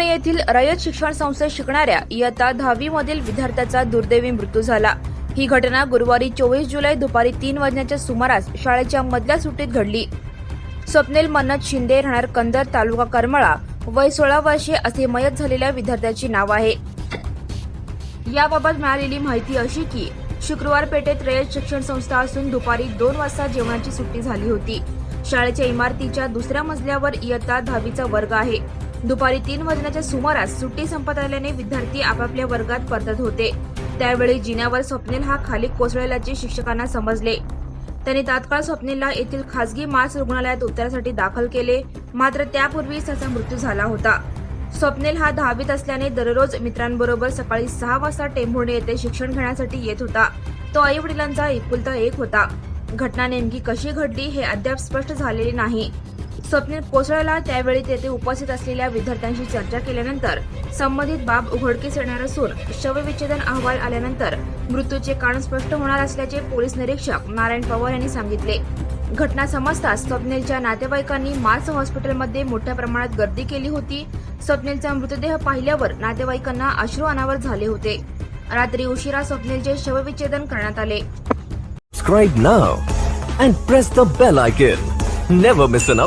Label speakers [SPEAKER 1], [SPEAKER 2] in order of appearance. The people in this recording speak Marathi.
[SPEAKER 1] येथील रयत शिक्षण संस्थेत शिकणाऱ्या इयत्ता दहावी मधील विद्यार्थ्याचा दुर्दैवी मृत्यू झाला. ही घटना गुरुवारी चोवीस जुलै दुपारी तीन वाजण्याच्या सुमारास शाळेच्या मधल्या सुट्टीत घडली. स्वप्नील मन्नत शिंदे राहणार कंदर तालुका करमळा वय सोळा वर्षे असे मयत झालेल्या विद्यार्थ्याचे नाव आहे. याबाबत मिळालेली माहिती अशी की शुक्रवार पेठेत रयत शिक्षण संस्था असून दुपारी दोन वाजता जेवणाची सुट्टी झाली होती. शाळेच्या इमारतीच्या दुसऱ्या मजल्यावर इयत्ता दहावीचा वर्ग आहे. दुपारी तीन वाजण्याच्या सुमारास सुट्टी संपत आल्याने विद्यार्थी आपापल्या वर्गात परतत होते. त्यावेळी जिन्यावर स्वप्नील हा खाली कोसळल्याचे शिक्षकांना समजले. त्यांनी तात्काळ स्वप्नीलला येथील खासगी मास रुग्णालयात उपचारासाठी दाखल केले मात्र त्यापूर्वीच त्याचा मृत्यू झाला होता. स्वप्नील हा दहावीत असल्याने दररोज मित्रांबरोबर सकाळी सहा वाजता टेंभुर्णी येथे शिक्षण घेण्यासाठी येत होता. तो आई वडिलांचा एकुलता एक होता. घटना नेमकी कशी घडली हे अद्याप स्पष्ट झालेले नाही. स्वप्नील कोसळला त्यावेळी तेथे उपस्थित असलेल्या विद्यार्थ्यांशी चर्चा केल्यानंतर संबंधित बाब उघडकीस येणार असून शवविच्छेदन अहवाल आल्यानंतर मृत्यूचे कारण स्पष्ट होणार असल्याचे पोलीस निरीक्षक नारायण पवार यांनी सांगितले घटना समजताच स्वप्नीलच्या नातेवाईकांनी मार्स हॉस्पिटलमध्ये मोठ्या प्रमाणात गर्दी केली होती स्वप्नीलचा मृतदेह पाहिल्यावर नातेवाईकांना अश्रू अनावर झाले होते रात्री उशिरा स्वप्नीलचे शवविच्छेदन करण्यात आले
[SPEAKER 2] Subscribe now and press the bell icon. Never miss an.